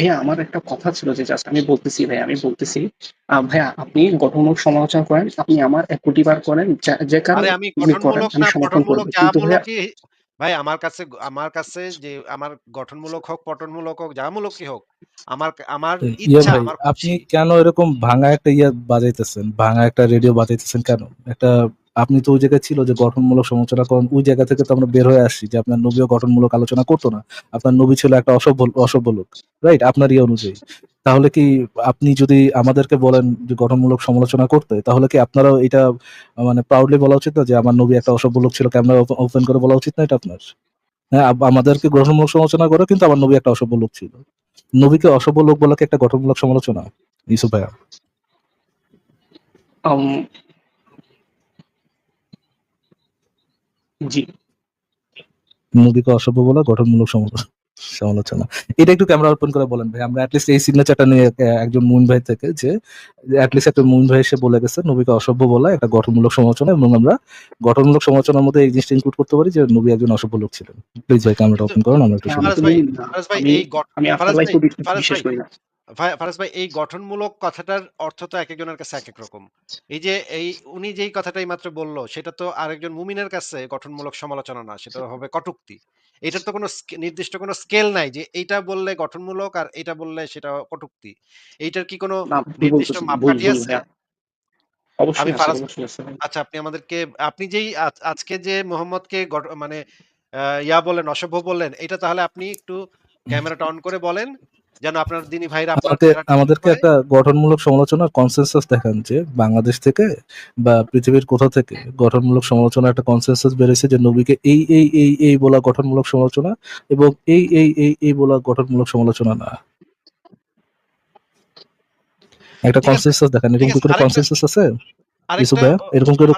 ভাইয়া আমার একটা কথা ছিল যে জাস্ট আমি বলতেছি ভাইয়া আমি বলতেছি। ভাইয়া আপনি গঠনমূলক সমালোচনা করেন আপনি আমার একুটি বার করেন যে কারণে আমি করেন গঠনমূলক আমি না সমর্থন করব। যা কিন্তু ভাইয়া ভাই আমার কাছে আমার কাছে যে আমার গঠনমূলক হোক পঠনমূলক হোক যা মূলকই হোক আমার আমার ইচ্ছা আমার আপনি কেন এরকম ভাঙা একটা ইয়ে বাজাইতেছেন? ভাঙা একটা রেডিও বাজাইতেছেন কেন? একটা আপনি তো ওই জায়গায় ছিল যে গঠনমূলক সমালোচনা করেন, ওই জায়গা থেকে তো আমরা বের হয়ে আসছি যে আপনার নবীও গঠনমূলক আলোচনা করতো না। আপনার নবী ছিল একটা অসভ্য অসভ্য লোক রাইট আপনার ইয়ে অনুযায়ী। তাহলে কি আপনি যদি আমাদেরকে বলেন যে গঠনমূলক সমালোচনা করতে, তাহলে কি আপনারাও এটা মানে প্রাউডলি বলা উচিত না যে আমার নবী একটা অসভ্য লোক ছিল ক্যামেরা ওপেন করে বলা উচিত না এটা আপনার? হ্যাঁ আমাদেরকে গঠনমূলক সমালোচনা করে কিন্তু আমার নবী একটা অসভ্য লোক ছিল। নবীকে অসভ্য লোক বলা কি একটা গঠনমূলক সমালোচনা? ইসুফ ভাইয়া। জি। নবীকে অসভ্য বলা গঠনমূলক সমালো- সমালোচনা। এটা একটু ক্যামেরা ওপেন করে বলেন ভাই। আমরা অ্যাটলিস্ট এই সিগনেচারটা নিয়ে একজন মুন ভাই থেকে যে অ্যাটলিস্ট একটা মুন ভাই এসে বলে গেছে নবীকে অসভ্য বলা একটা গঠনমূলক সমালোচনা এবং আমরা গঠনমূলক সমালোচনার মধ্যে এই জিনিসটা ইনক্লুড করতে পারি যে নবী একজন অসভ্য লোক ছিলেন। প্লিজ ভাই ক্যামেরাটা ওপেন করুন আমরা একটু শুনি ফারাজ আমি বিশ্বাস করি না। ভাই- ফারাজ ভাই এই গঠনমূলক কথাটার অর্থ তো এক একজনের কাছে এক এক রকম। এই যে এই উনি যেই কথাটাই মাত্র বলল সেটা তো আরেকজন মুমিনের কাছে গঠনমূলক সমালোচনা না সেটা হবে কটুক্তি। এটার তো কোনো নির্দিষ্ট কোনো স্কেল নাই যে এইটা বললে গঠনমূলক আর এটা বললে সেটা কটুক্তি। এইটার কি কোনো নির্দিষ্ট মাপকাঠি আছে? আমি ফারাজ অবশ্যই আছে ভাই। আচ্ছা আপনি আমাদেরকে আপনি যেই আজ- আজকে যে মোহাম্মদকে মানে আহ, ইয়া বলেন অসভ্য বললেন এটা তাহলে আপনি একটু ক্যামেরাটা অন করে বলেন যেন আপনার দিনী ভাইরা আমাদেরকে একটা গঠনমূলক সমালোচনার কনসেনসাস দেখান যে বাংলাদেশ থেকে বা পৃথিবীর কোথা থেকে গঠনমূলক সমালোচনা একটা কনসেনসাস বেড়েছে যে নবীকে এই এই এই এই বলা গঠনমূলক সমালোচনা এবং এই এই এই এই বলা গঠনমূলক সমালোচনা না। একটা কনসেনসাস দেখান এরকম ঠিক কি আছে, কোনো আরেকটা- কনসেন্সাস আছে? আরেকটা এরকম করে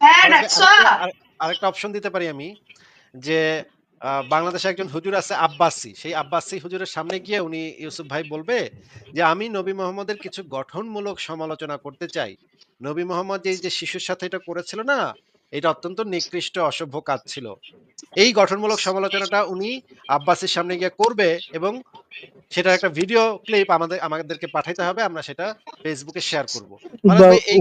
হ্যাঁ আরেকটা- অপশন দিতে পারি আমি যে বাংলাদেশে একজন হুজুর আছে আব্বাসি। সেই আব্বাসি হুজুরের সামনে গিয়ে উনি ইউসুফ ভাই বলবে যে, আমি নবী মোহাম্মদের কিছু গঠনমূলক সমালোচনা করতে চাই। নবী মোহাম্মদ এই যে শিশুর সাথে এটা করেছিল না এটা অত্যন্ত নিকৃষ্ট অসভ্য কাজ ছিল। এই গঠনমূলক সমালোচনাটা উনি আব্বাসির সামনে গিয়ে করবে এবং সেটার একটা ভিডিও ক্লিপ আমাদের আমাদেরকে পাঠাইতে হবে আমরা সেটা ফেসবুকে শেয়ার করব।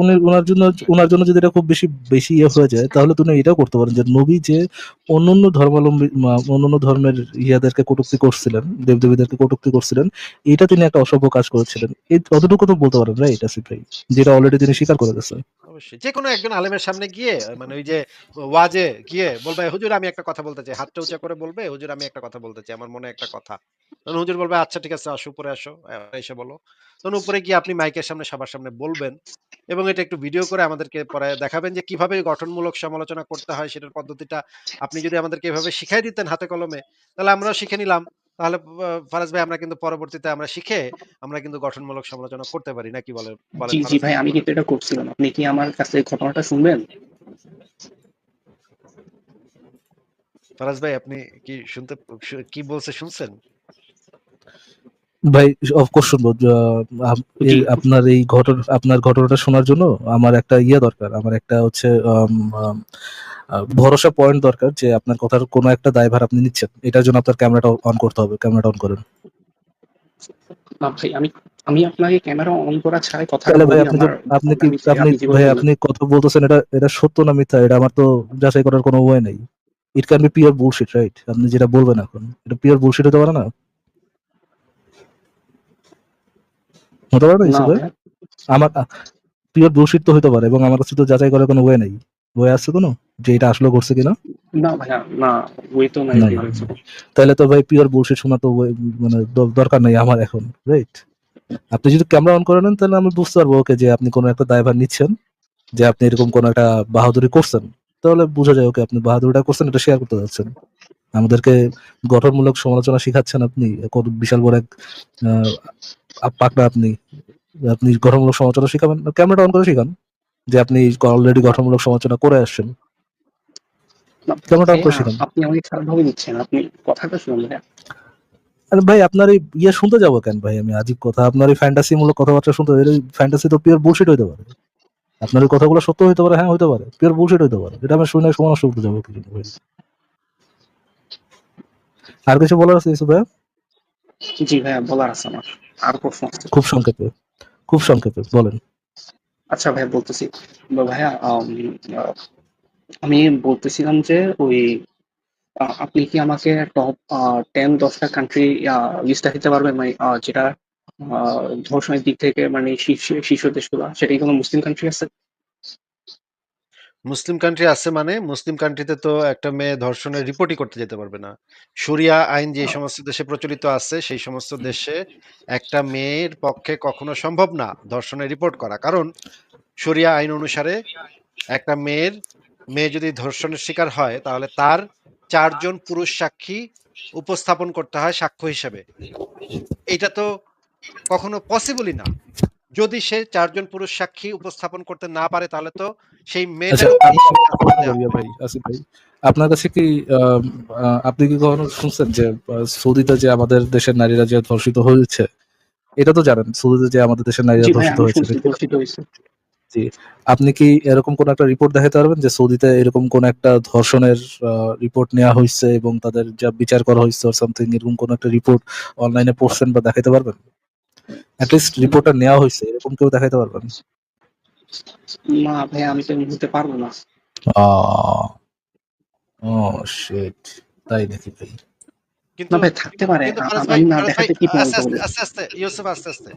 উনি ওনার জন্য ওনার জন্য যদি এটা খুব বেশি বেশি ইয়ে হয়ে যায় তাহলে তুমি এটাও করতে পারেন যে নবী যে অন্যান্য ধর্মাবলম্বী অন্যান্য ধর্মের ইয়াদেরকে কটূক্তি করছিলেন দেবদেবীদেরকে কটূক্তি করছিলেন এটা তিনি একটা অসভ্য কাজ করেছিলেন। এই অতটুকু তো বলতে পারেন রাইট আসিফ ভাই? যেটা অলরেডি তিনি স্বীকার করে গেছেন। অবশ্যই। যে কোনো একজন আলেমের সামনে গিয়ে মানে ওই যে ওয়াজে গিয়ে বলবে হুজুর আমি একটা কথা বলতে চাই। হাতটা উঁচা করে বলবে হুজুর আমি একটা কথা বলতে চাই আমার মনে একটা কথা। তখন হুজুর বলবে আচ্ছা ঠিক আছে আসো উপরে আসো। এসে বলো। তখন উপরে গিয়ে আপনি মাইকের সামনে সবার সামনে বলবেন এবং এটা একটু ভিডিও করে আমাদেরকে পরে দেখাবেন যে কীভাবে গঠনমূলক সমালোচনা করতে হয় সেটার পদ্ধতিটা আপনি যদি আমাদেরকে এভাবে শিখাই দিতেন হাতে কলমে তাহলে আমরাও শিখে নিলাম। তাহলে ফারাজ ভাই আমরা কিন্তু পরবর্তীতে আমরা শিখে আমরা কিন্তু গঠনমূলক সমালোচনা করতে পারি নাকি বলে বলেন জি জি ভাই? আমি কিন্তু এটা করছিলাম। আপনি কি আমার কাছে ঘটনাটা শুনবেন? ফারাজ ভাই আপনি কি শুনতে কি বলছে শুনছেন? ভাই অফকোর্স শুনব। এই আপনার এই ঘটনা আপনার ঘটনাটা শোনার জন্য আমার একটা ইয়ে দরকার। আমার একটা হচ্ছে ভরসা পয়েন্ট দরকার যে আপনার কথার কোনো একটা দায়ভার আপনি নিচ্ছেন। এটার জন্য আপনার ক্যামেরাটা অন করতে হবে। ক্যামেরাটা অন করেন। না ভাই আমি আমি আপনাকে ক্যামেরা অন করা ছাড়াই কথা ভাই আপনি আমার আপনি কি আপনি ভাই আপনি কথা বলতেছেন এটা এটা সত্য না মিথ্যা? এটা আমার তো যাচাই করার কোনো ওয়ে নেই। It can be pure bullshit right আপনি যেটা বলবেন এখন এটা পিওর বুলশিট হতে পারে না? হতে পারে না আমার পিওর বুলশিট তো হতে পারে এবং আমার কাছে তো যাচাই করার কোনো ওয়ে নেই। ওয়ে আছে কোনো? যে এটা আসলে করছে কিনা? না ভাইয়া না ওই তো নাই। তাহলে তো ভাই পিওর বুলশিট শোনা তো মানে দরকার নেই আমার এখন রাইট আপনি যদি ক্যামেরা অন করে নেন তাহলে আমি বুঝতে পারব ওকে যে আপনি কোনো একটা দায়ভার নিচ্ছেন যে আপনি এরকম কোনো একটা বাহাদুরি করছেন। তাহলে বোঝা যায় ওকে আপনি বাহাদুরিটা করছেন এটা শেয়ার করতে যাচ্ছেন। আমাদেরকে গঠনমূলক সমালোচনা শিখাচ্ছেন আপনি কত বিশাল বড় এক পাকড়া আপনি। আপনি গঠনমূলক সমালোচনা শিখাবেন ক্যামেরাটা অন করে শিখান। যে আপনি অলরেডি গঠনমূলক সমালোচনা করে আসছেন। আপনি ভাবে আপনি কথাটা শুনুন আরে ভাই আপনার এই ইয়ে শুনতে যাব কেন ভাই আমি? আজীব কথা আপনার এই ফ্যান্টাসি মূলক কথাবার্তা শুনতে এই ফ্যান্টাসি তো পিওর বুলশিট হইতে পারে। আপনার এই কথাগুলো সত্য হইতে পারে হ্যাঁ হইতে পারে। পিওর বুলশিট হইতে পারে। এটা আমি শুনে করতে যাব আর কিছু বলার আছে ইসু ভাই? জি ভাইয়া বলার আছে আমার। আরও প্রশ্ন খুব সংক্ষেপে, খুব সংক্ষেপে বলেন। আচ্ছা ভাই বলতেছি। ভাইয়া, আম বলতেছিলাম যে ওই আপনি কি আমাকে টপ টেন দশটা কান্ট্রি লিস্টটা দিতে পারবেন? মানে যেটা ধর্ষণের দিক থেকে মানে শীর্ষ শীর্ষ দেশগুলো, সেটাই কোন মুসলিম কান্ট্রি আছে? মুসলিম কান্ট্রি আছে মানে মুসলিম কান্ট্রিতে তো একটা মেয়ে ধর্ষণের রিপোর্টই করতে যেতে পারবে না। শরিয়া আইন যে সমস্ত দেশে প্রচলিত আছে সেই সমস্ত দেশে একটা মেয়ের পক্ষে কখনো সম্ভব না ধর্ষণের রিপোর্ট করা। কারণ শরিয়া আইন অনুসারে একটা মেয়ের মেয়ে যদি ধর্ষণের শিকার হয় তাহলে তার চারজন পুরুষ সাক্ষী উপস্থাপন করতে হয় সাক্ষ্য হিসেবে। এটা তো কখনো পসিবলই না। যদি সে চারজন পুরুষ সাক্ষী উপস্থাপন করতে না পারে তাহলে তো সেই আচ্ছা আসিফ ভাই। আপনার কাছে কি আপনি কি কখনো শুনছেন যে সৌদিতে যে আমাদের দেশের নারীরা যে ধর্ষিত হয়েছে, এটা তো জানেন সৌদিতে যে আমাদের দেশের নারীরা জি ধর্ষিত হয়েছে। জি। আপনি কি এরকম কোন একটা রিপোর্ট দেখাইতে পারবেন যে সৌদিতে এরকম কোন একটা ধর্ষণের রিপোর্ট নেওয়া হয়েছে এবং তাদের যা বিচার করা হয়েছে সামথিং এরকম কোন একটা রিপোর্ট অনলাইনে পড়ছেন বা দেখাইতে পারবেন? এট লিস্ট রিপোর্টটা নেওয়া হইছে এরকম কেউ দেখাইতে পারবেন? না ভাইয়া আমি তো মুহূর্তে পারব না। Oh shit! তাই নাকি ভাই? কিন্তু না ভাই থাকতে পারে। আমি না দেখাতে কি আস্তে, আস্তে ইউসুফ আস্তে, আস্তে।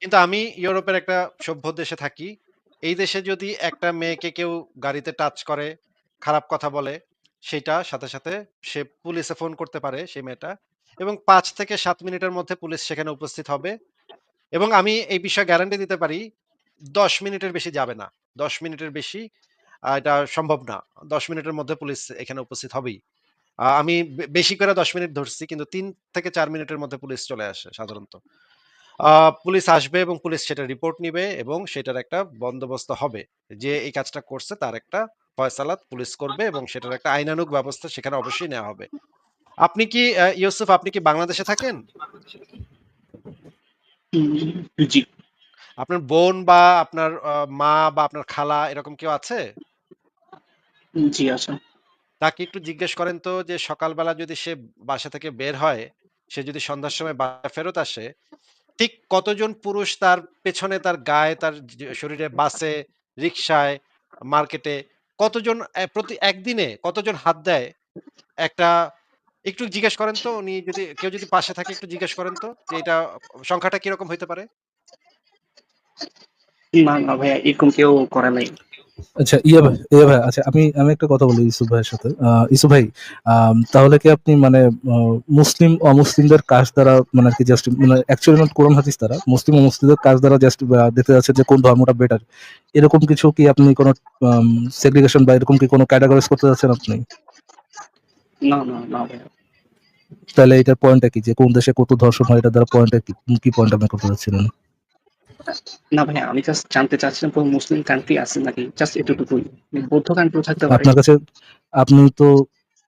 কিন্তু আমি ইউরোপের একটা সভ্য দেশে থাকি। এই দেশে যদি একটা মেয়েকে কেউ গাড়িতে টাচ করে, খারাপ কথা বলে, সেটা সাথে, সাথে সে পুলিশে ফোন করতে পারে সেই মেয়েটা। এবং পাঁচ থেকে সাত মিনিটের মধ্যে পুলিশ সেখানে উপস্থিত হবে। এবং আমি এই বিষয়ে গ্যারান্টি দিতে পারি ১০ মিনিটের বেশি যাবে না। ১০ মিনিটের বেশি এটা সম্ভব না। ১০ মিনিটের মধ্যে পুলিশ এখানে উপস্থিত হবেই। আমি বেশি করে ১০ মিনিট ধরছি, কিন্তু তিন থেকে চার মিনিটের মধ্যে পুলিশ চলে আসে সাধারণত। পুলিশ আসবে এবং পুলিশ সেটা রিপোর্ট নিবে এবং সেটার একটা বন্দোবস্ত হবে। যে এই কাজটা করছে তার একটা ফয়সালা পুলিশ করবে এবং সেটার একটা আইনানুগ ব্যবস্থা সেখানে অবশ্যই নেওয়া হবে। আপনি কি ইউসুফ, আপনি কি বাংলাদেশে থাকেন? উম জি। আপনার বোন বা আপনার আ মা বা আপনার খালা এরকম কেউ আছে? জি আছে। তাকে একটু জিজ্ঞেস করেন তো যে সকালবেলা যদি সে বাসা থেকে বের হয়, সে যদি সন্ধ্যার সময় বাসায় ফেরত আসে, ঠিক কতজন পুরুষ তার পেছনে তার গায়ে, তার যে শরীরে, বাসে, রিক্সায়, মার্কেটে কতজন প্রতি একদিনে কতজন হাত দেয়? একটা একটু জিজ্ঞেস করেন তো উনি যদি কেউ যদি পাশে থাকে একটু জিজ্ঞেস করেন তো যে এটা সংখ্যাটা কীরকম হইতে পারে? না, না ভাইয়া এরকম কেউ করে নাই। আচ্ছা ইয়ে ভাই ইয়ে ভাই আচ্ছা আমি আমি একটা কথা বলি ইউসুফ ভাইয়ের সাথে। আ ভাই আম তাহলে কি আপনি মানে মুসলিম অমুসলিমদের কাজ দ্বারা মানে আরকি জাস্ট মানে অ্যাকচুয়ালি নট কোরআন হাদিস দ্বারা মুসলিম অমুসলিমদের কাজ দ্বারা জাস্ট দেখতে যে কোন ধর্মটা বেটার। এরকম কিছু কি আপনি কোন সেগ্রিগেশন বা এরকম কি কোন ক্যাটেগরাইজ করতে যাচ্ছেন আপনি? না, না, না ভাইয়া। তাহলে এটার পয়েন্টটা কি? যে কোন দেশে কত ধর্ষণ হয় এটার দ্বারা পয়েন্টটা কি? কি পয়েন্ট আপনি করতে চাচ্ছিলেন? না ভাইয়া আমি জাস্ট জানতে চাচ্ছিলাম কোন মুসলিম কান্ট্রি আছে নাকি? জাস্ট এতটুকুই। বৌদ্ধ কান্ট্রিও থাকতে পারে। আপনার কাছে আপনি তো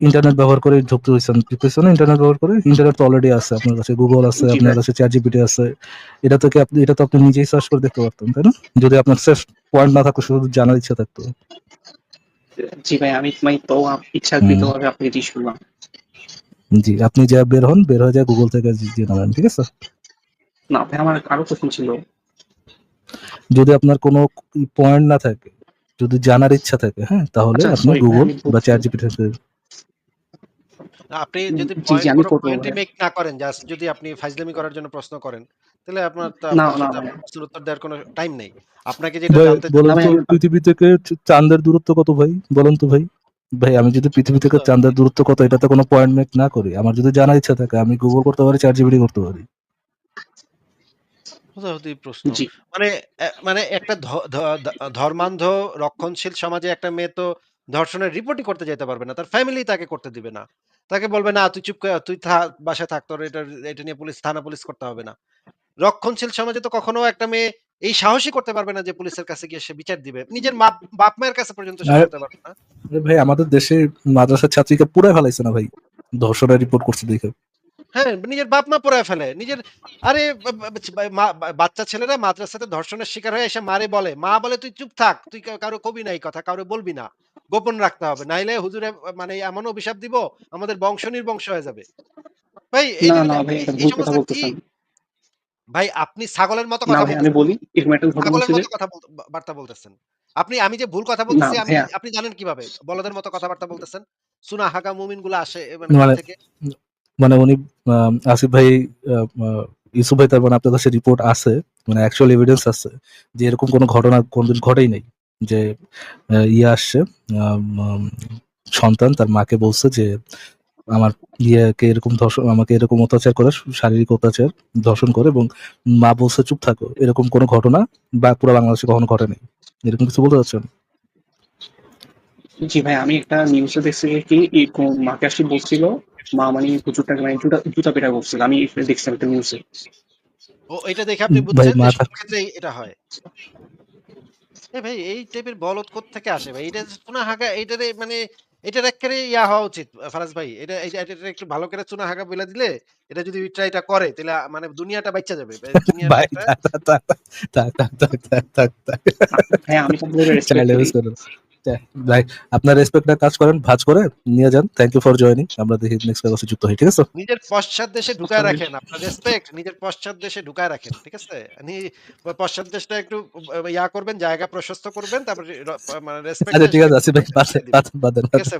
ইন্টারনেট ব্যবহার করে যুক্ত হইছেন। যুক্ত হইছেন না ইন্টারনেট ব্যবহার করে? ইন্টারনেট তো অলরেডি আছে। আপনার কাছে গুগল আছে, আপনার কাছে কাছে ChatGPT আছে। এটা তো কি আপনি এটা তো আপনি নিজেই সার্চ করে দেখতে পারতেন, তাই না? যদি আপনার সেফ পয়েন্ট না থাকতো শুধু জানার ইচ্ছা থাকতো। জি ভাই আমি তো আপনাকে জিজ্ঞেস করলাম। জি, আপনি যা বের হন, বের হয়ে যায় Google থেকে জেনে ঠিক আছে? না ভাই আমার আরও ছিল। যদি আপনার কোন পয়েন্ট না থাকে, যদি জানার ইচ্ছা থাকে, হ্যাঁ? তাহলে আচ্ছা আপনি আমি বা ChatGPT থেকে আপনি যদি পয়েন্ট। মেক না করেন, জাস্ট যদি আপনি ফাইজলামি করার জন্য প্রশ্ন করেন, তাহলে আপনার প্রশ্নের উত্তর দেওয়ার কোন টাইম নেই। আপনাকে যেটা জানতে বলেন তো পৃথিবী থেকে চাঁদের দূরত্ব কত ভাই? বলেন তো ভাই? ভাই আমি যদি পৃথিবী থেকে আচ্ছা। চাঁদের দূরত্ব কত এটাতে কোন পয়েন্ট মেক না করি, আমার যদি জানার ইচ্ছা থাকে আমি Google করতে পারি, করতে পারি। প্রশ্ন। মানে মানে একটা ধর্মান্ধ রক্ষণশীল সমাজে একটা মেয়ে তো ধর্ষণের রিপোর্টই করতে যেতে পারবে না। তার ফ্যামিলি তাকে করতে দিবে না। তাকে বলবে, "না তুই চুপ করে তুই বাসায় থাক। তোর এটা এটা নিয়ে পুলিশ থানা পুলিশ করতে হবে না।" রক্ষণশীল সমাজে তো কখনো একটা মেয়ে এই সাহসই করতে পারবে না যে পুলিশের কাছে গিয়ে সে বিচার দিবে। নিজের বাপ-মায়ের কাছে পর্যন্ত করতে পারবে না। ভাই আমাদের দেশে মাদ্রাসার ছাত্রীকে পুড়ায় ফেলাইছে না ভাই। ধর্ষণের রিপোর্ট করছে দেখে। হ্যাঁ, নিজের বাপ-মা পোড়ায় ফেলে। নিজের আরে মা বাচ্চা ছেলেরা মাদ্রাসাতে ধর্ষণের শিকার হয়ে এসে মারে বলে। মা বলে, "তুই চুপ থাক। তুই কারও কবি নাই কথা। কারও বলবি না। গোপন রাখতে হবে। নাইলে হুজুরে মানে এমন অভিশাপ দিব, আমাদের বংশ নির্বংশ হয়ে যাবে।" ভাই এই না যে না ভাই আপনি ছাগলের মতো কথা আমি বলি ছাগলের মতো কথা বার্তা বলতেছেন। আপনি আমি যে ভুল কথা বলতেছি আমি আপনি জানেন কীভাবে? বলদের মতো কথাবার্তা বলতেছেন। সুনা হাগা মুমিনগুলো আসে মানে মানে থেকে। মানে উনি আসিফ ভাই ইউসুফ ভাই তার মানে আপনার কাছে রিপোর্ট আছে মানে অ্যাকচুয়াল এভিডেন্স আছে যে এরকম কোনো ঘটনা কোনদিন ঘটেই নাই। যে ইয়ে আসছে সন্তান তার মাকে বলছে যে আমার ইয়েকে এরকম ধর্ষণ আমাকে এরকম অত্যাচার করে শারীরিক অত্যাচার ধর্ষণ করে এবং মা বলছে চুপ থাকো এরকম কোনো ঘটনা বা পুরো বাংলাদেশে কখনো ঘটেনি। এরকম কিছু বলতে চাচ্ছেন? জি ভাই আমি একটা নিউজে দেখছি কি মাকে আসি বলছিল মা মানে হুজুরটাকে মানে জুতা জুতা পেটা করছিল। আমি দেখছিলাম একটা নিউজে ও এটা দেখে আপনি বুঝছেন মাথা ক্ষেত্রে এটা হয়। এ ভাই এই টাইপের বলদ থেকে আসে ভাই? এটা চুনা হাগা এইটারে মানে এটার একেবারে ইয়া হওয়া উচিত ফারাজ ভাই। এটা এটা একটু ভালো করে চুনা হাগা বইলা দিলে এটা যদি ট্রাইটা করে তাহলে মানে দুনিয়াটা বাচ্চা যাবে। দুনিয়াটা আমি আপনার রেসপেক্টটা কাজ করেন ভাজ করে নিয়ে যান। থ্যাংক ইউ ফর জয়নিং আমরা দেখি নেক্সট ক্লাসে যুক্ত হই ঠিক আছে? নিজের পশ্চাৎ দেশে ঢুকায় আচ্ছা, রাখেন আপনার রেসপেক্ট নিজের পশ্চাৎ দেশে ঢুকায় রাখেন ঠিক আছে? নি- পশ্চাৎ দেশটা একটু ইয়া করবেন জায়গা প্রশস্ত করবেন তারপর মানে রেসপেক্ট আচ্ছা ঠিক আছে আসিফ ভাই বাদ ঠিক আছে?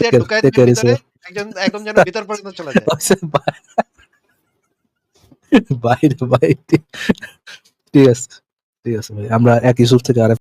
দিয়ে ঢুকায় দিবেন ভিতরে. একজন একদম যেন ভিতর পর্যন্ত চলে যায়। বাইরে ভাই ঠিক আছে ঠিক আছে ভাই। আমরা এক ইস্যু থেকে আরেক